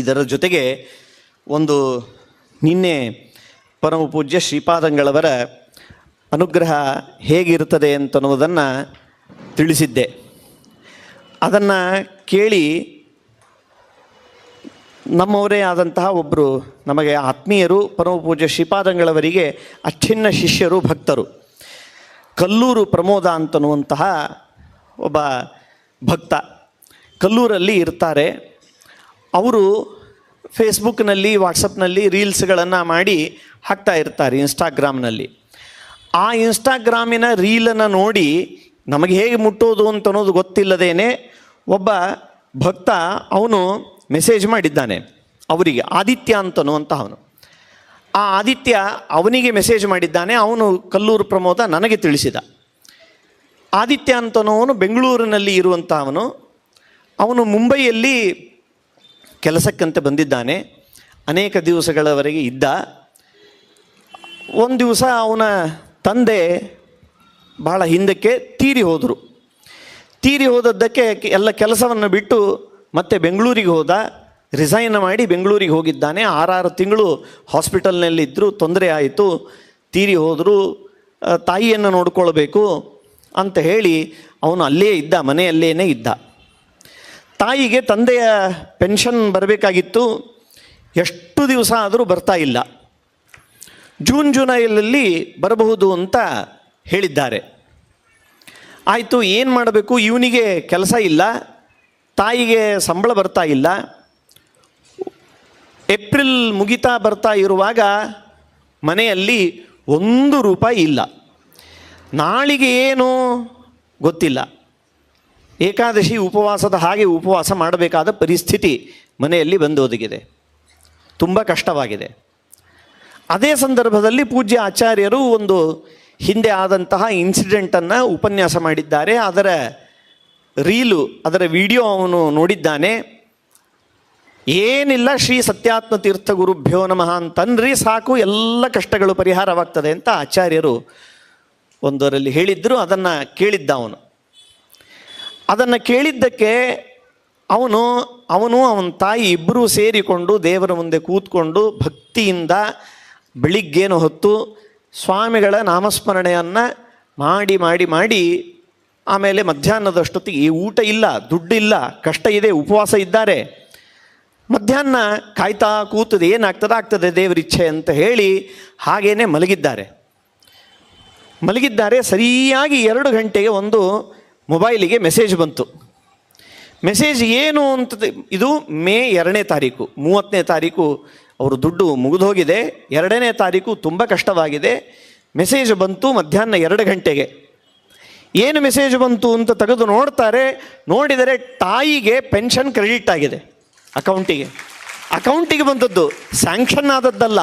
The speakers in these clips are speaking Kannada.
ಇದರ ಜೊತೆಗೆ ಒಂದು ನಿನ್ನೆ ಪರಮ ಪೂಜ್ಯ ಶ್ರೀಪಾದಂಗಳವರ ಅನುಗ್ರಹ ಹೇಗಿರುತ್ತದೆ ಅಂತನ್ನುವುದನ್ನು ತಿಳಿಸಿದ್ದೆ. ಅದನ್ನು ಕೇಳಿ ನಮ್ಮವರೇ ಆದಂತಹ ಒಬ್ಬರು ನಮಗೆ ಆತ್ಮೀಯರು, ಪರಮ ಪೂಜ್ಯ ಶ್ರೀಪಾದಂಗಳವರಿಗೆ ಅಚ್ಚಿನ್ನ ಶಿಷ್ಯರು, ಭಕ್ತರು. ಕಲ್ಲೂರು ಪ್ರಮೋದ ಅಂತನ್ನುವಂತಹ ಒಬ್ಬ ಭಕ್ತ ಕಲ್ಲೂರಲ್ಲಿ ಇರ್ತಾರೆ. ಅವರು ಫೇಸ್ಬುಕ್ನಲ್ಲಿ ವಾಟ್ಸಪ್ನಲ್ಲಿ ರೀಲ್ಸ್ಗಳನ್ನು ಮಾಡಿ ಹಾಕ್ತಾ ಇರ್ತಾರೆ ಇನ್ಸ್ಟಾಗ್ರಾಮ್ನಲ್ಲಿ ಆ ಇನ್ಸ್ಟಾಗ್ರಾಮಿನ ರೀಲನ್ನು ನೋಡಿ ನಮಗೆ ಹೇಗೆ ಮುಟ್ಟೋದು ಅಂತ ಅನ್ನೋದು ಗೊತ್ತಿಲ್ಲದೇನೆ ಒಬ್ಬ ಭಕ್ತ ಅವನು ಮೆಸೇಜ್ ಮಾಡಿದ್ದಾನೆ ಅವರಿಗೆ, ಆದಿತ್ಯ ಅಂತನ್ನುವಂಥ ಅವನು ಆ ಆದಿತ್ಯ ಅವನಿಗೆ ಮೆಸೇಜ್ ಮಾಡಿದ್ದಾನೆ, ಅವನು ಕಲ್ಲೂರು ಪ್ರಮೋದ ನನಗೆ ತಿಳಿಸಿದ. ಆದಿತ್ಯ ಅಂತನವನು ಬೆಂಗಳೂರಿನಲ್ಲಿ ಇರುವಂಥ ಅವನು ಅವನು ಮುಂಬೈಯಲ್ಲಿ ಕೆಲಸಕ್ಕಂತೆ ಬಂದಿದ್ದಾನೆ. ಅನೇಕ ದಿವಸಗಳವರೆಗೆ ಇದ್ದ. ಒಂದು ದಿವಸ ಅವನ ತಂದೆ ಬಹಳ ಹಿಂದಕ್ಕೆ ತೀರಿ ಹೋದರು. ತೀರಿ ಹೋದದ್ದಕ್ಕೆ ಎಲ್ಲ ಕೆಲಸವನ್ನು ಬಿಟ್ಟು ಮತ್ತೆ ಬೆಂಗಳೂರಿಗೆ ಹೋದ. ರಿಸೈನ್ ಮಾಡಿ ಬೆಂಗಳೂರಿಗೆ ಹೋಗಿದ್ದಾನೆ. ಆರಾರು ತಿಂಗಳು ಹಾಸ್ಪಿಟಲ್ನಲ್ಲಿದ್ದರು ತೊಂದರೆ ಆಯಿತು. ತೀರಿ ಹೋದರು. ತಾಯಿಯನ್ನು ನೋಡಿಕೊಳ್ಬೇಕು ಅಂತ ಹೇಳಿ ಅವನು ಅಲ್ಲೇ ಇದ್ದ ಮನೆಯಲ್ಲೇ ಇದ್ದ. ತಾಯಿಗೆ ತಂದೆಯ ಪೆನ್ಷನ್ ಬರಬೇಕಾಗಿತ್ತು. ಎಷ್ಟು ದಿವಸ ಆದರೂ ಬರ್ತಾ ಇಲ್ಲ. ಜೂನ್ ಜುಲೈಲಲ್ಲಿ ಬರಬಹುದು ಅಂತ ಹೇಳಿದ್ದಾರೆ. ಆಯಿತು, ಏನು ಮಾಡಬೇಕು? ಇವನಿಗೆ ಕೆಲಸ ಇಲ್ಲ. ತಾಯಿಗೆ ಸಂಬಳ ಬರ್ತಾ ಇಲ್ಲ. ಏಪ್ರಿಲ್ ಮುಗಿತಾ ಬರ್ತಾ ಇರುವಾಗ ಮನೆಯಲ್ಲಿ ಒಂದು ರೂಪಾಯಿ ಇಲ್ಲ. ನಾಳಿಗೆ ಏನು ಗೊತ್ತಿಲ್ಲ. ಏಕಾದಶಿ ಉಪವಾಸದ ಹಾಗೆ ಉಪವಾಸ ಮಾಡಬೇಕಾದ ಪರಿಸ್ಥಿತಿ ಮನೆಯಲ್ಲಿ ಬಂದು ಒದಗಿದೆ ತುಂಬ ಕಷ್ಟವಾಗಿದೆ. ಅದೇ ಸಂದರ್ಭದಲ್ಲಿ ಪೂಜ್ಯ ಆಚಾರ್ಯರು ಒಂದು ಹಿಂದೆ ಆದಂತಹ ಇನ್ಸಿಡೆಂಟನ್ನು ಉಪನ್ಯಾಸ ಮಾಡಿದ್ದಾರೆ. ಅದರ ರೀಲು, ಅದರ ವಿಡಿಯೋ ಅವನು ನೋಡಿದ್ದಾನೆ. ಏನಿಲ್ಲ, ಶ್ರೀ ಸತ್ಯಾತ್ಮ ತೀರ್ಥ ಗುರುಭ್ಯೋ ನಮಃ ಅಂತನ್ರಿ, ಸಾಕು, ಎಲ್ಲ ಕಷ್ಟಗಳು ಪರಿಹಾರವಾಗ್ತದೆ ಅಂತ ಆಚಾರ್ಯರು ಒಂದರಲ್ಲಿ ಹೇಳಿದ್ದರು ಅದನ್ನು ಕೇಳಿದ್ದ ಅವನು. ಅದನ್ನು ಕೇಳಿದ್ದಕ್ಕೆ ಅವನು ಅವನು ಅವನ ತಾಯಿ ಇಬ್ಬರೂ ಸೇರಿಕೊಂಡು ದೇವರ ಮುಂದೆ ಕೂತ್ಕೊಂಡು ಭಕ್ತಿಯಿಂದ ಬೆಳಿಗ್ಗೇನು ಹೊತ್ತು ಸ್ವಾಮಿಗಳ ನಾಮಸ್ಮರಣೆಯನ್ನು ಮಾಡಿ ಮಾಡಿ ಮಾಡಿ ಆಮೇಲೆ ಮಧ್ಯಾಹ್ನದಷ್ಟೊತ್ತಿಗೆ ಊಟ ಇಲ್ಲ ದುಡ್ಡಿಲ್ಲ ಕಷ್ಟ ಇದೆ, ಉಪವಾಸ ಇದ್ದಾರೆ. ಮಧ್ಯಾಹ್ನ ಕಾಯ್ತಾ ಕೂತದೆ, ಏನಾಗ್ತದೆ, ಆಗ್ತದೆ ದೇವರಿಚ್ಛೆ ಅಂತ ಹೇಳಿ ಹಾಗೇನೆ ಮಲಗಿದ್ದಾರೆ. ಮಲಗಿದ್ದಾರೆ, ಸರಿಯಾಗಿ ಎರಡು ಗಂಟೆಗೆ ಒಂದು ಮೊಬೈಲಿಗೆ ಮೆಸೇಜ್ ಬಂತು. ಮೆಸೇಜ್ ಏನು ಅಂತ ಇದು ಮೇ ಎರಡನೇ ತಾರೀಕು, ಮೂವತ್ತನೇ ತಾರೀಕು ಅವರು ದುಡ್ಡು ಮುಗಿದೋಗಿದೆ ಎರಡನೇ ತಾರೀಕು ತುಂಬ ಕಷ್ಟವಾಗಿದೆ. ಮೆಸೇಜ್ ಬಂತು ಮಧ್ಯಾಹ್ನ ಎರಡು ಗಂಟೆಗೆ. ಏನು ಮೆಸೇಜ್ ಬಂತು ಅಂತ ತೆಗೆದು ನೋಡ್ತಾರೆ. ನೋಡಿದರೆ ತಾಯಿಗೆ ಪೆನ್ಷನ್ ಕ್ರೆಡಿಟ್ ಆಗಿದೆ ಅಕೌಂಟಿಗೆ. ಅಕೌಂಟಿಗೆ ಬಂದದ್ದು ಸ್ಯಾಂಕ್ಷನ್ ಆದದ್ದಲ್ಲ.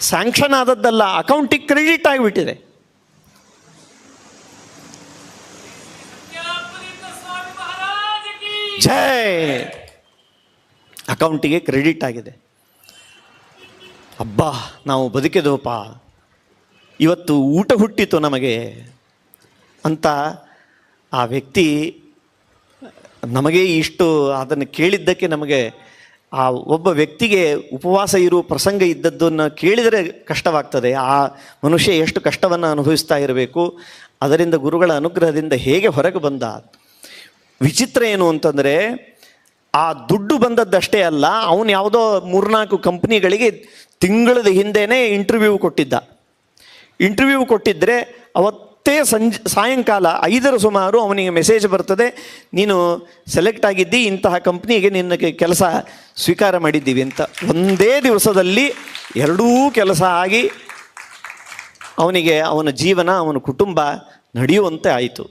ಸ್ಯಾಂಕ್ಷನ್ ಆದದ್ದಲ್ಲ, ಅಕೌಂಟಿಗೆ ಕ್ರೆಡಿಟ್ ಆಗಿಬಿಟ್ಟಿದೆ. ಜೈ ಅಕೌಂಟಿಗೆ ಕ್ರೆಡಿಟ್ ಆಗಿದೆ. ಅಬ್ಬಾ, ನಾವು ಬದುಕಿದವಪ್ಪ ಇವತ್ತು ಊಟ ಹುಟ್ಟಿತು ನಮಗೆ ಅಂತ ಆ ವ್ಯಕ್ತಿ ನಮಗೆ ಇಷ್ಟು ಅದನ್ನು ಕೇಳಿದ್ದಕ್ಕೆ ನಮಗೆ ಆ ಒಬ್ಬ ವ್ಯಕ್ತಿಗೆ ಉಪವಾಸ ಇರುವ ಪ್ರಸಂಗ ಇದ್ದದ್ದನ್ನು ಕೇಳಿದರೆ ಕಷ್ಟವಾಗ್ತದೆ. ಆ ಮನುಷ್ಯ ಎಷ್ಟು ಕಷ್ಟವನ್ನು ಅನುಭವಿಸ್ತಾ ಇರಬೇಕು, ಅದರಿಂದ ಗುರುಗಳ ಅನುಗ್ರಹದಿಂದ ಹೇಗೆ ಹೊರಗೆ ಬಂದ ವಿಚಿತ್ರ ಏನು ಅಂತಂದರೆ, ಆ ದುಡ್ಡು ಬಂದದ್ದಷ್ಟೇ ಅಲ್ಲ, ಅವನು ಯಾವುದೋ ಮೂರ್ನಾಲ್ಕು ಕಂಪ್ನಿಗಳಿಗೆ ತಿಂಗಳದ ಹಿಂದೆಯೇ ಇಂಟರ್ವ್ಯೂ ಕೊಟ್ಟಿದ್ದ. ಇಂಟರ್ವ್ಯೂ ಕೊಟ್ಟಿದ್ದರೆ ಅವತ್ತೇ ಸಂಜ್, ಸಾಯಂಕಾಲ ಐದರ ಸುಮಾರು ಅವನಿಗೆ ಮೆಸೇಜ್ ಬರ್ತದೆ, ನೀನು ಸೆಲೆಕ್ಟ್ ಆಗಿದ್ದಿ, ಇಂತಹ ಕಂಪ್ನಿಗೆ ನಿನ್ನ ಕೆಲಸ ಸ್ವೀಕಾರ ಮಾಡಿದ್ದೀವಿ ಅಂತ. ಒಂದೇ ದಿವಸದಲ್ಲಿ ಎರಡೂ ಕೆಲಸ ಆಗಿ ಅವನಿಗೆ, ಅವನ ಜೀವನ, ಅವನ ಕುಟುಂಬ ನಡೆಯುವಂತೆ ಆಯಿತು.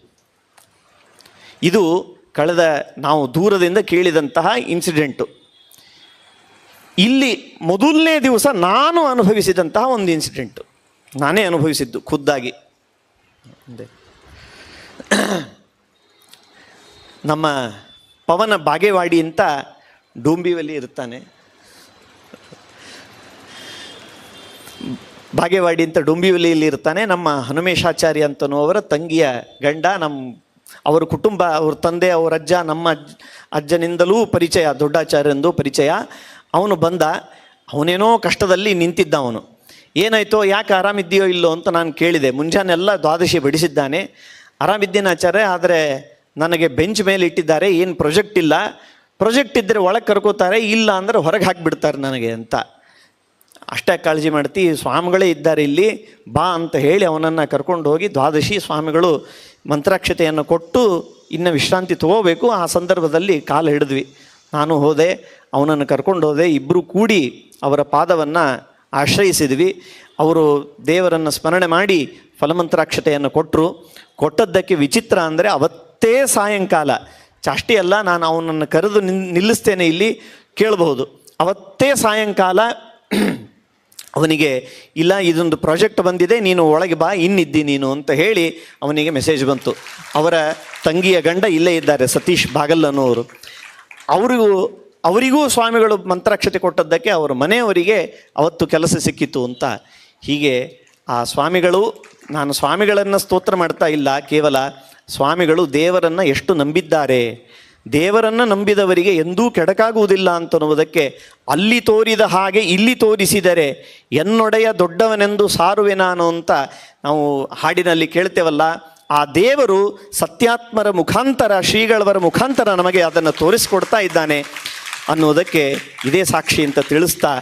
ಇದು ಕಳೆದ ನಾವು ದೂರದಿಂದ ಕೇಳಿದಂತಹ ಇನ್ಸಿಡೆಂಟು ಇಲ್ಲಿ ಮೊದಲನೇ ದಿವಸ ನಾನು ಅನುಭವಿಸಿದಂತಹ ಒಂದು ಇನ್ಸಿಡೆಂಟು ನಾನೇ ಅನುಭವಿಸಿದ್ದು ಖುದ್ದಾಗಿ. ನಮ್ಮ ಪವನ ಬಾಗೇವಾಡಿ ಅಂತ ಡೂಂಬಿವಲ್ಲಿ ಇರ್ತಾನೆ ಬಾಗೇವಾಡಿ ಅಂತ ಡೊಂಬಿವಲಿಯಲ್ಲಿ ಇರ್ತಾನೆ ನಮ್ಮ ಹನುಮೇಶಾಚಾರ್ಯ ಅಂತನೋ ಅವರ ತಂಗಿಯ ಗಂಡ, ನಮ್ಮ ಅವರ ಕುಟುಂಬ, ಅವ್ರ ತಂದೆ, ಅವ್ರ ಅಜ್ಜ, ನಮ್ಮ ಅಜ್ಜ, ಅಜ್ಜನಿಂದಲೂ ಪರಿಚಯ ದೊಡ್ಡಾಚಾರ್ಯಂದು ಪರಿಚಯ. ಅವನು ಬಂದ, ಅವನೇನೋ ಕಷ್ಟದಲ್ಲಿ ನಿಂತಿದ್ದ ಅವನು. ಏನಾಯ್ತೋ, ಯಾಕೆ ಆರಾಮಿದ್ದೀಯೋ ಇಲ್ಲೋ ಅಂತ ನಾನು ಕೇಳಿದೆ. ಮುಂಜಾನೆ ಎಲ್ಲ ದ್ವಾದಶಿ ಬಿಡಿಸಿದ್ದಾನೆ. ಆರಾಮಿದ್ದೀನಿ ಆಚಾರ್ಯ, ಆದರೆ ನನಗೆ ಬೆಂಚ್ ಮೇಲೆ ಇಟ್ಟಿದ್ದಾರೆ, ಏನು ಪ್ರೊಜೆಕ್ಟ್ ಇಲ್ಲ. ಪ್ರೊಜೆಕ್ಟ್ ಇದ್ದರೆ ಒಳಗೆ ಕರ್ಕೋತಾರೆ, ಇಲ್ಲ ಅಂದರೆ ಹೊರಗೆ ಹಾಕಿಬಿಡ್ತಾರೆ ನನಗೆ ಅಂತ. ಅಷ್ಟೇ ಕಾಳಜಿ ಮಾಡ್ತಿ, ಸ್ವಾಮಿಗಳೇ ಇದ್ದಾರೆ ಇಲ್ಲಿ, ಬಾ ಅಂತ ಹೇಳಿ ಅವನನ್ನು ಕರ್ಕೊಂಡು ಹೋಗಿ ದ್ವಾದಶಿ ಸ್ವಾಮಿಗಳು ಮಂತ್ರಾಕ್ಷತೆಯನ್ನು ಕೊಟ್ಟು ಇನ್ನು ವಿಶ್ರಾಂತಿ ತಗೋಬೇಕು. ಆ ಸಂದರ್ಭದಲ್ಲಿ ಕಾಲು ಹಿಡಿದ್ವಿ. ನಾನು ಹೋದೆ, ಅವನನ್ನು ಕರ್ಕೊಂಡು ಹೋದೆ ಇಬ್ಬರು ಕೂಡಿ ಅವರ ಪಾದವನ್ನು ಆಶ್ರಯಿಸಿದ್ವಿ. ಅವರು ದೇವರನ್ನು ಸ್ಮರಣೆ ಮಾಡಿ ಫಲಮಂತ್ರಾಕ್ಷತೆಯನ್ನು ಕೊಟ್ಟರು ಕೊಟ್ಟದ್ದಕ್ಕೆ ವಿಚಿತ್ರ ಅಂದರೆ ಅವತ್ತೇ ಸಾಯಂಕಾಲ. ಚಾಷ್ಟಿ ಅಲ್ಲ, ನಾನು ಅವನನ್ನು ಕರೆದು ನಿಲ್ಲಿಸ್ತೇನೆ ಇಲ್ಲಿ ಕೇಳಬಹುದು. ಅವತ್ತೇ ಸಾಯಂಕಾಲ ಅವನಿಗೆ, ಇಲ್ಲ, ಇದೊಂದು ಪ್ರಾಜೆಕ್ಟ್ ಬಂದಿದೆ, ನೀನು ಒಳಗೆ ಬಾ, ಇನ್ನಿದ್ದಿ ನೀನು, ಅಂತ ಹೇಳಿ ಅವನಿಗೆ ಮೆಸೇಜ್ ಬಂತು. ಅವರ ತಂಗಿಯ ಗಂಡ ಇಲ್ಲೇ ಇದ್ದಾರೆ, ಸತೀಶ್ ಬಾಗಲ್ ಅನ್ನೋರು ಅವರಿಗೂ ಅವರಿಗೂ ಸ್ವಾಮಿಗಳು ಮಂತ್ರಾಕ್ಷತೆ ಕೊಟ್ಟದ್ದಕ್ಕೆ ಅವರ ಮನೆಯವರಿಗೆ, ಅವತ್ತು ಕೆಲಸ ಸಿಕ್ಕಿತು, ಅಂತ. ಹೀಗೆ ಆ ಸ್ವಾಮಿಗಳು, ನಾನು ಸ್ವಾಮಿಗಳನ್ನು ಸ್ತೋತ್ರ ಮಾಡ್ತಾ ಇಲ್ಲ, ಕೇವಲ ಸ್ವಾಮಿಗಳು ದೇವರನ್ನು ಎಷ್ಟು ನಂಬಿದ್ದಾರೆ ದೇವರನ್ನು ನಂಬಿದವರಿಗೆ ಎಂದೂ ಕೆಡಕಾಗುವುದಿಲ್ಲ ಅಂತನ್ನುವುದಕ್ಕೆ ಅಲ್ಲಿ ತೋರಿದ ಹಾಗೆ ಇಲ್ಲಿ ತೋರಿಸಿದರೆ ಎನ್ನೊಡೆಯ ದೊಡ್ಡವನೆಂದು ಸಾರುವೆ ನಾನು ಅಂತ ನಾವು ಹಾಡಿನಲ್ಲಿ ಕೇಳ್ತೇವಲ್ಲ. ಆ ದೇವರು ಸತ್ಯಾತ್ಮರ ಮುಖಾಂತರ, ಶ್ರೀಗಳವರ ಮುಖಾಂತರ ನಮಗೆ ಅದನ್ನು ತೋರಿಸ್ಕೊಡ್ತಾ ಇದ್ದಾನೆ ಅನ್ನೋದಕ್ಕೆ ಇದೇ ಸಾಕ್ಷಿ ಅಂತ ತಿಳಿಸ್ತಾ